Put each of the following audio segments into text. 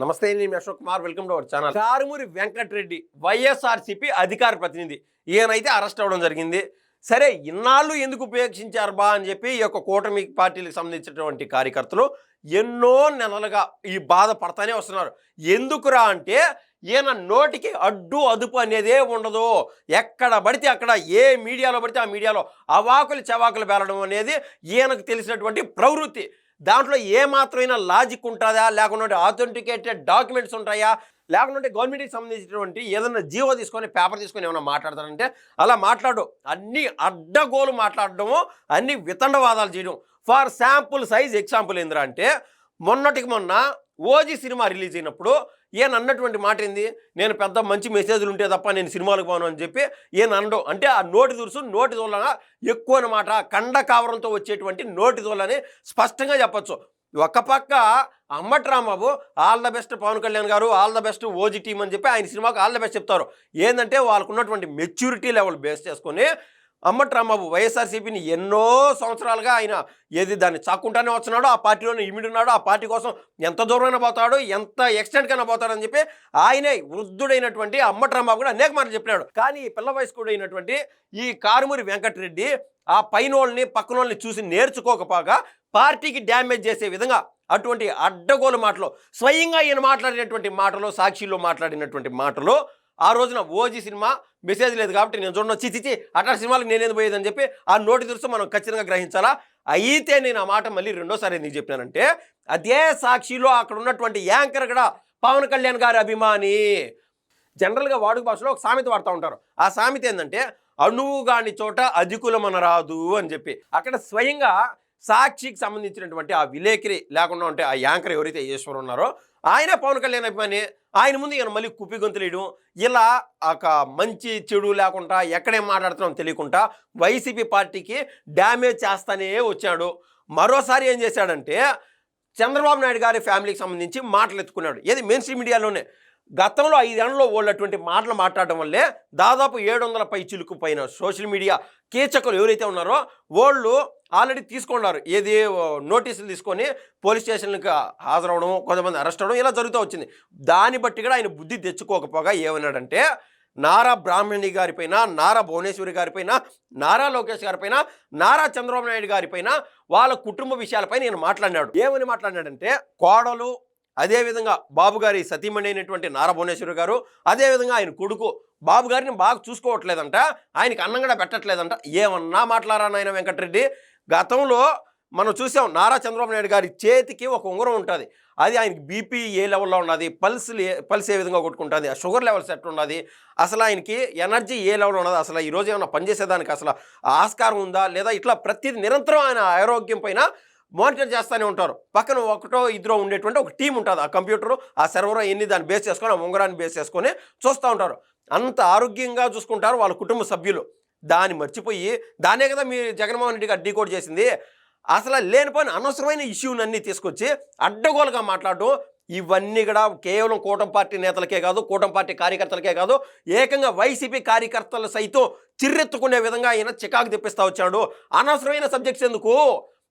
నమస్తే నేను Ashok Kumar. Welcome to our channel Karumuri Venkatareddy YSRCP అధికార ప్రతినిధి. ఈయనైతే అరెస్ట్ అవ్వడం జరిగింది. సరే ఇన్నాళ్ళు ఎందుకు ఉపేక్షించారు బా అని చెప్పి ఈ యొక్క కూటమి పార్టీలకు సంబంధించినటువంటి కార్యకర్తలు ఎన్నో నెలలుగా ఈ బాధ పడతానే వస్తున్నారు. ఎందుకురా అంటే ఈయన నోటికి అడ్డు అదుపు అనేదే ఉండదు. ఎక్కడ పడితే అక్కడ ఏ మీడియాలో పడితే ఆ మీడియాలో అవాకులు చవాకులు పేలడం అనేది ఈయనకు తెలిసినటువంటి ప్రవృత్తి. దాంట్లో ఏ లాజిక్ ఉంటుందా? లేకుంటే ఆథెంటికేటెడ్ డాక్యుమెంట్స్ ఉంటాయా? లేకుంటే గవర్నమెంట్కి సంబంధించినటువంటి ఏదైనా జీవో తీసుకొని పేపర్ తీసుకొని ఏమైనా మాట్లాడతారంటే అలా మాట్లాడు. అన్ని అడ్డగోలు మాట్లాడడము అన్ని వితండవాదాలు చేయడం. ఫర్ శాంపుల్ సైజ్ ఎగ్జాంపుల్ ఏందిరా అంటే మొన్నటికి మొన్న ఓజీ సినిమా రిలీజ్ అయినప్పుడు ఈయన అన్నటువంటి మాట ఏంది? నేను పెద్ద మంచి మెసేజ్లు ఉంటే తప్ప నేను సినిమాలకు పోను అని చెప్పి ఈయన అనడం. అంటే ఆ నోటి దురుసు నోటి దోలన ఎక్కువ అనమాట కండ కావరంతో వచ్చేటువంటి నోటి దోలని స్పష్టంగా చెప్పొచ్చు. ఒక పక్క Ambati Rambabu all the best Pawan Kalyan గారు all the best OG team అని చెప్పి ఆయన సినిమాకు ఆల్ ద బెస్ట్ చెప్తారు. ఏంటంటే వాళ్ళకున్నటువంటి మెచ్యూరిటీ లెవెల్ బేస్ చేసుకొని అమ్మటి రాంబాబు వైఎస్ఆర్సీపీని ఎన్నో సంవత్సరాలుగా ఆయన ఏది దాన్ని చాక్కుంటానే వస్తున్నాడో ఆ పార్టీలోనే ఇమిడున్నాడు ఆ పార్టీ కోసం ఎంత దూరమైనా పోతాడు ఎంత ఎక్స్టెంట్కైనా పోతాడని చెప్పి ఆయనే వృద్ధుడైనటువంటి అమ్మటి రాంబాబు కూడా అనేక మాటలు చెప్పినాడు. కానీ ఈ పిల్ల వయస్కుడు అయినటువంటి ఈ కారుమూరి వెంకటరెడ్డి ఆ పైనోళ్ళని పక్కనోళ్ళని చూసి నేర్చుకోకపోగా పార్టీకి డ్యామేజ్ చేసే విధంగా అటువంటి అడ్డగోలు మాటలు స్వయంగా ఈయన మాట్లాడినటువంటి మాటలు సాక్షిలో మాట్లాడినటువంటి మాటలు ఆ రోజున ఓజీ సినిమా మెసేజ్ లేదు కాబట్టి నేను చూడడం చిచిచి అట్లా సినిమాలకు నేనేది పోయేదని చెప్పి ఆ నోటి దృశ్యం మనం ఖచ్చితంగా గ్రహించాలా? అయితే నేను ఆ మాట మళ్ళీ రెండోసారి ఎందుకు చెప్పినానంటే అదే సాక్షిలో అక్కడ ఉన్నటువంటి యాంకర్ కూడా పవన్ కళ్యాణ్ గారి అభిమాని. జనరల్గా వాడుక భాషలో ఒక సామెత వాడుతూ ఉంటారు. ఆ సామెత ఏంటంటే అణువు కాని చోట అధికులమన రాదు అని చెప్పి. అక్కడ స్వయంగా సాక్షికి సంబంధించినటువంటి ఆ విలేకరి లేకుండా ఉంటే ఆ యాంకర్ ఎవరైతే ఈశ్వరు ఉన్నారో ఆయనే పవన్ కళ్యాణ్ అభిమాని. ఆయన ముందు ఈయన మళ్ళీ కుప్పి గొంతులేయడం ఇలా ఒక మంచి చెడు లేకుండా ఎక్కడేం మాట్లాడుతున్నాం తెలియకుండా వైసీపీ పార్టీకి డ్యామేజ్ చేస్తానే వచ్చాడు. మరోసారి ఏం చేశాడంటే చంద్రబాబు నాయుడు గారి ఫ్యామిలీకి సంబంధించి మాటలు ఎత్తుకున్నాడు. ఏది మెయిన్ స్ట్రీమ్ మీడియాలోనే గతంలో ఐదేళ్ళలో వాళ్ళటువంటి మాటలు మాట్లాడడం వల్లే దాదాపు ఏడు వందల పై చిలుకు పైన సోషల్ మీడియా కీచకులు ఎవరైతే ఉన్నారో వాళ్ళు ఆల్రెడీ తీసుకున్నారు. ఏది ఓ, నోటీసులు తీసుకొని పోలీస్ స్టేషన్లకు హాజరవడం కొంతమంది అరెస్ట్ అవ్వడం ఇలా జరుగుతూ వచ్చింది. దాన్ని బట్టి కూడా ఆయన బుద్ధి తెచ్చుకోకపోగా ఏమన్నాడంటే నారా బ్రాహ్మణి గారిపైన నారా భువనేశ్వరి గారిపైన నారా లోకేష్ గారిపైన నారా చంద్రబాబు నాయుడు గారిపైన వాళ్ళ కుటుంబ విషయాలపై నేను మాట్లాడినాడు. ఏమని మాట్లాడినాడంటే కోడలు అదేవిధంగా బాబు గారి సతీమణి అయినటువంటి నారా భువనేశ్వరి గారు అదేవిధంగా ఆయన కొడుకు బాబు గారిని బాగా చూసుకోవట్లేదంట ఆయనకి అన్నం కూడా పెట్టట్లేదంట. ఏమన్నా మాట్లాడారా నాయన వెంకటరెడ్డి? గతంలో మనం చూసాం నారా చంద్రబాబు నాయుడు గారి చేతికి ఒక ఉంగరం ఉంటుంది. అది ఆయనకి బీపీ ఏ లెవెల్లో ఉన్నది పల్స్ పల్స్ ఏ విధంగా కొట్టుకుంటుంది ఆ షుగర్ లెవెల్స్ ఎట్లా ఉన్నది అసలు ఆయనకి ఎనర్జీ ఏ లెవెల్లో ఉన్నది అసలు ఈ రోజు ఏమైనా పనిచేసేదానికి అసలు ఆస్కారం ఉందా లేదా ఇట్లా ప్రతిది నిరంతరం ఆయన ఆరోగ్యం పైన మానిటర్ చేస్తూనే ఉంటారు. పక్కన ఒకటో ఇద్దరు ఉండేటువంటి ఒక టీం ఉంటుంది ఆ కంప్యూటరు ఆ సర్వర్ ఎన్ని దాన్ని బేస్ చేసుకొని ఆ ఉంగరాన్ని బేస్ చేసుకొని చూస్తూ ఉంటారు. అంత ఆరోగ్యంగా చూసుకుంటారు వాళ్ళ కుటుంబ సభ్యులు. దాన్ని మర్చిపోయి దానే కదా మీ జగన్మోహన్ రెడ్డి గారు డీకోడ్ చేసింది. అసలు లేనిపోయిన అనవసరమైన ఇష్యూనన్నీ తీసుకొచ్చి అడ్డగోలుగా మాట్లాడటం ఇవన్నీ కూడా కేవలం కూటమి పార్టీ నేతలకే కాదు కూటమి పార్టీ కార్యకర్తలకే కాదు ఏకంగా వైసీపీ కార్యకర్తలు సైతం చిర్రెత్తుకునే విధంగా ఆయన చికాకు తెప్పిస్తా వచ్చాడు. అనవసరమైన సబ్జెక్ట్స్ ఎందుకు?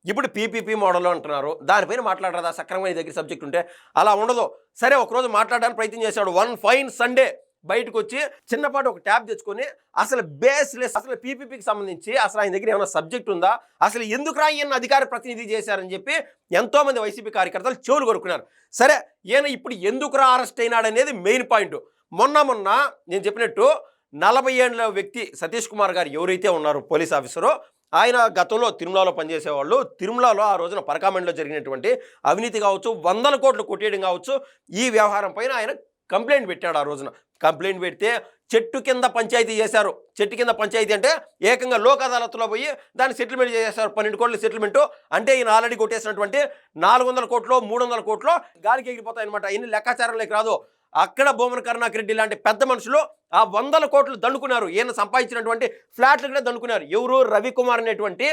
ఇప్పుడు పీపీపీ మోడల్ అంటున్నారు. దానిపైన మాట్లాడరాదా? సక్రమమైన దగ్గర సబ్జెక్ట్ ఉంటే అలా ఉండదు. సరే ఒకరోజు మాట్లాడడానికి ప్రయత్నం చేశాడు. One fine Sunday. బయటకు వచ్చి చిన్నపాటి ఒక ట్యాబ్ తెచ్చుకొని అసలు బేస్లెస్ అసలు పీపీపీకి సంబంధించి అసలు ఆయన దగ్గర ఏమైనా సబ్జెక్ట్ ఉందా? అసలు ఎందుకు రా ఈయన అధికార ప్రతినిధి చేశారని చెప్పి ఎంతోమంది వైసీపీ కార్యకర్తలు చెవులు కొరుకున్నారు సరే ఈయన ఇప్పుడు ఎందుకు రా అరెస్ట్ అయినాడు అనేది మెయిన్ పాయింట్. మొన్న మొన్న నేను చెప్పినట్టు నలభై ఏళ్ళ వ్యక్తి సతీష్ కుమార్ గారు ఎవరైతే ఉన్నారో పోలీస్ ఆఫీసరో ఆయన గతంలో తిరుమలలో పనిచేసేవాళ్ళు. తిరుమలలో ఆ రోజున పరకామెండ్లో జరిగినటువంటి అవినీతి కావచ్చు వందల కోట్లు కొట్టేయడం కావచ్చు ఈ వ్యవహారం పైన ఆయన కంప్లైంట్ పెట్టాడు ఆ రోజున. కంప్లైంట్ పెడితే చెట్టు కింద పంచాయతీ చేశారు. చెట్టు కింద పంచాయతీ అంటే ఏకంగా లోక్ అదాలత్లో పోయి దాన్ని సెటిల్మెంట్ చేశారు పన్నెండు కోట్ల సెటిల్మెంట్. అంటే ఈయన ఆల్రెడీ కొట్టేసినటువంటి నాలుగు వందల కోట్లు మూడు వందల కోట్లు గాలికి ఎగిరిపోతాయన్నమాట. ఇన్ని లెక్కాచారంలోకి రాదు. అక్కడ భూమన కరుణాకర్ రెడ్డి లాంటి పెద్ద మనుషులు ఆ వందల కోట్లు దండుకున్నారు. ఈయన సంపాదించినటువంటి ఫ్లాట్లు కూడా దండుకున్నారు. ఎవరు? రవికుమార్ అనేటువంటి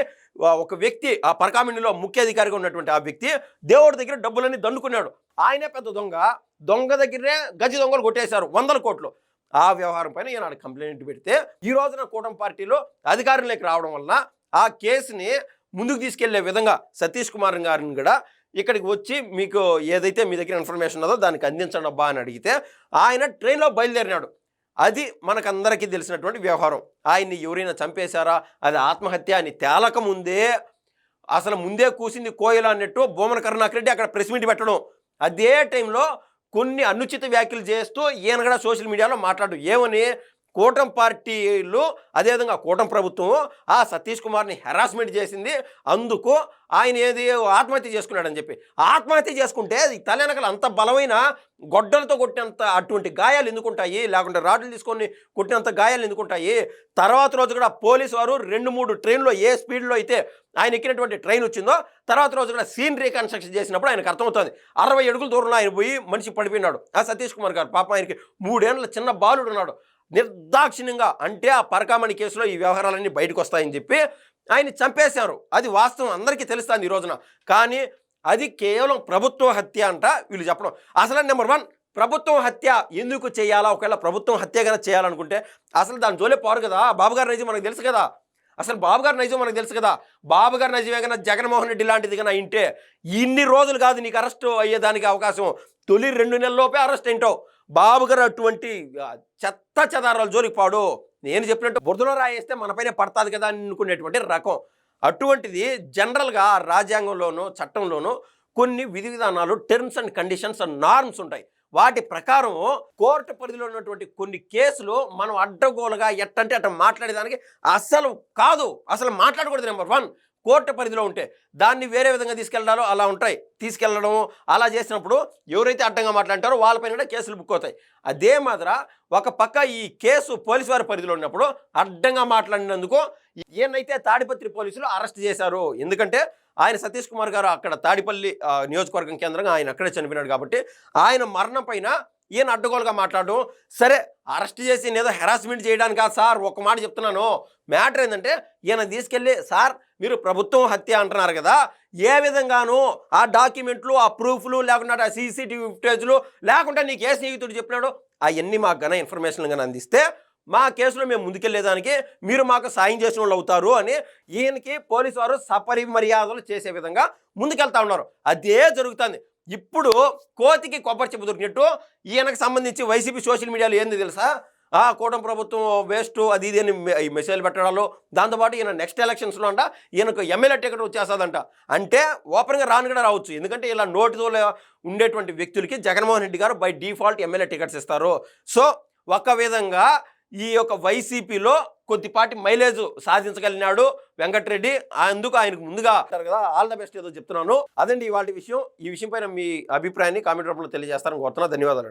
ఒక వ్యక్తి ఆ పరకామిణిలో ముఖ్య అధికారిగా ఉన్నటువంటి ఆ వ్యక్తి దేవుడి దగ్గర డబ్బులన్నీ దండుకున్నాడు. ఆయనే పెద్ద దొంగ. దొంగ దగ్గరే గజి దొంగలు కొట్టేశారు వందల కోట్లు. ఆ వ్యవహారం పైన ఈనాడు కంప్లైంట్ పెడితే ఈ రోజున కూటమి పార్టీలో అధికారంలోకి రావడం వలన ఆ కేసుని ముందుకు తీసుకెళ్ళే విధంగా సతీష్ కుమార్ గారిని కూడా ఇక్కడికి వచ్చి మీకు ఏదైతే మీ దగ్గర ఇన్ఫర్మేషన్ ఉన్నదో దానికి అందించండి అబ్బా అని అడిగితే ఆయన ట్రైన్లో బయలుదేరినాడు. అది మనకందరికీ తెలిసినటువంటి వ్యవహారం. ఆయన్ని ఎవరైనా చంపేశారా? అది ఆత్మహత్య అని తేలక ముందే అసలు ముందే కూసింది కోయలు అన్నట్టు భూమన కరుణాకరెడ్డి అక్కడ ప్రెస్ మీట్ పెట్టడం. అదే టైంలో కొన్ని అనుచిత వ్యాఖ్యలు చేస్తూ ఈయన కూడా సోషల్ మీడియాలో మాట్లాడు. ఏమని? కూటమి పార్టీలు అదేవిధంగా కూటమి ప్రభుత్వం ఆ సతీష్ కుమార్ని హెరాస్మెంట్ చేసింది. అందుకు ఆయన ఏది ఆత్మహత్య చేసుకున్నాడని చెప్పి. ఆత్మహత్య చేసుకుంటే ఈ తలెనకలు అంత బలమైన గొడ్డలతో కొట్టినంత అటువంటి గాయాలు ఎందుకుంటాయి లేకుంటే రాడ్లు తీసుకొని కొట్టినంత గాయాలు ఎందుకుంటాయి తర్వాత రోజు కూడా పోలీసు వారు రెండు మూడు ట్రైన్లో ఏ స్పీడ్లో అయితే ఆయన ఎక్కినటువంటి ట్రైన్ వచ్చిందో తర్వాత రోజు కూడా సీన్ రీకన్స్ట్రక్షన్ చేసినప్పుడు ఆయనకు అర్థమవుతుంది. అరవై అడుగుల దూరంలో ఆయన పోయి మనిషి పడిపోయినాడు. ఆ సతీష్ కుమార్ గారు పాప ఆయనకి మూడేళ్ళ చిన్న బాలుడు ఉన్నాడు. నిర్దాక్షిణ్యంగా అంటే ఆ పరకామణి కేసులో ఈ వ్యవహారాలన్నీ బయటకు వస్తాయని చెప్పి ఆయన చంపేశారు. అది వాస్తవం అందరికీ తెలుస్తుంది ఈ రోజున. కానీ అది కేవలం ప్రభుత్వ హత్య అంట వీళ్ళు చెప్పడం. అసలు నెంబర్ వన్ ప్రభుత్వం హత్య ఎందుకు చేయాలా? ఒకవేళ ప్రభుత్వం హత్య కనుక చేయాలనుకుంటే అసలు దాని జోలే పోరు కదా? బాబుగారి నైజం మనకు తెలుసు కదా? అసలు బాబుగారి నైజం మనకు తెలుసు కదా? బాబుగారి నైజమే కన్నా జగన్మోహన్ రెడ్డి లాంటిది కన్నా ఇంటే ఇన్ని రోజులు కాదు నీకు అరెస్ట్ అయ్యేదానికి అవకాశం. తొలి రెండు నెలల్లోపే అరెస్ట్ ఏంటో? బాబు గారు అటువంటి చెత్త చెదారాలు జోలికి పాడు. నేను చెప్పినట్టు బురదలో రాయేస్తే మనపైనే పడతాది కదా అనుకునేటువంటి రకం. అటువంటిది జనరల్గా రాజ్యాంగంలోనూ చట్టంలోనూ కొన్ని విధి విధానాలు terms and conditions and norms ఉంటాయి. వాటి ప్రకారం కోర్టు పరిధిలో ఉన్నటువంటి కొన్ని కేసులు మనం అడ్డగోలుగా ఎట్టంటే అట్ట మాట్లాడేదానికి అస్సలు కాదు. అసలు మాట్లాడకూడదు నెంబర్ వన్. కోర్టు పరిధిలో ఉంటే దాన్ని వేరే విధంగా తీసుకెళ్ళడాలో అలా ఉంటాయి. తీసుకెళ్ళడం అలా చేసినప్పుడు ఎవరైతే అడ్డంగా మాట్లాడతారో వాళ్ళపైన కూడా కేసులు బుక్ అవుతాయి. అదే మాదిర ఒక పక్క ఈ కేసు పోలీసు వారి పరిధిలో ఉన్నప్పుడు అడ్డంగా మాట్లాడినందుకు ఈయనైతే తాడిపత్రి పోలీసులు అరెస్ట్ చేశారు. ఎందుకంటే ఆయన సతీష్ కుమార్ గారు అక్కడ తాడిపల్లి నియోజకవర్గం కేంద్రంగా ఆయన అక్కడే చనిపోయినాడు కాబట్టి ఆయన మరణం పైన ఈయన అడ్డగోలుగా మాట్లాడడం సరే అరెస్ట్ చేసి ఏదో హెరాస్మెంట్ చేయడానికి కాదు సార్ ఒక మాట చెప్తున్నాను. మ్యాటర్ ఏంటంటే ఈయన తీసుకెళ్ళి సార్ మీరు ప్రభుత్వం హత్య అంటున్నారు కదా ఏ విధంగానూ ఆ డాక్యుమెంట్లు ఆ ప్రూఫ్లు లేకుండా ఆ సీసీటీవీ ఫుటేజ్లు లేకుండా నీకు ఏ స్నేహితుడు చెప్పినాడు అవన్నీ మాకు గన ఇన్ఫర్మేషన్ కానీ అందిస్తే మా కేసులో మేము ముందుకెళ్ళేదానికి మీరు మాకు సాయం చేసిన వాళ్ళు అవుతారు అని ఈయనకి పోలీసు వారు సపరి మర్యాదలు చేసే విధంగా ముందుకెళ్తా ఉన్నారు. అదే జరుగుతుంది. ఇప్పుడు కోతికి కొబ్బరి చెప్పు దొరికినట్టు ఈయనకు సంబంధించి వైసీపీ సోషల్ మీడియాలో ఏంది తెలుసా? ఆ కూటమి ప్రభుత్వం వేస్ట్ అది ఇది అని ఈ మెసేజ్ పెట్టడాలో దాంతోపాటు ఈయన నెక్స్ట్ ఎలక్షన్స్లో అంట ఈయనకు ఎమ్మెల్యే టికెట్ వచ్చేస్తుందంట. అంటే ఓపెన్గా రాను కూడా రావచ్చు. ఎందుకంటే ఇలా నోటితో ఉండేటువంటి వ్యక్తులకి జగన్మోహన్ రెడ్డి గారు బై డిఫాల్ట్ ఎమ్మెల్యే టికెట్స్ ఇస్తారు. సో ఒక విధంగా ఈ యొక్క వైసీపీలో కొద్దిపాటి మైలేజ్ సాధించగలిగినాడు వెంకటరెడ్డి. అందుకు ఆయనకు ముందుగా కదా ఆల్ ద బెస్ట్ ఏదో చెప్తున్నాను. అదండి ఇవాళ విషయం. ఈ విషయం పైన మీ అభిప్రాయాన్ని కామెంట్ రూపంలో తెలియజేస్తారని కోరుతున్నా. ధన్యవాదాలు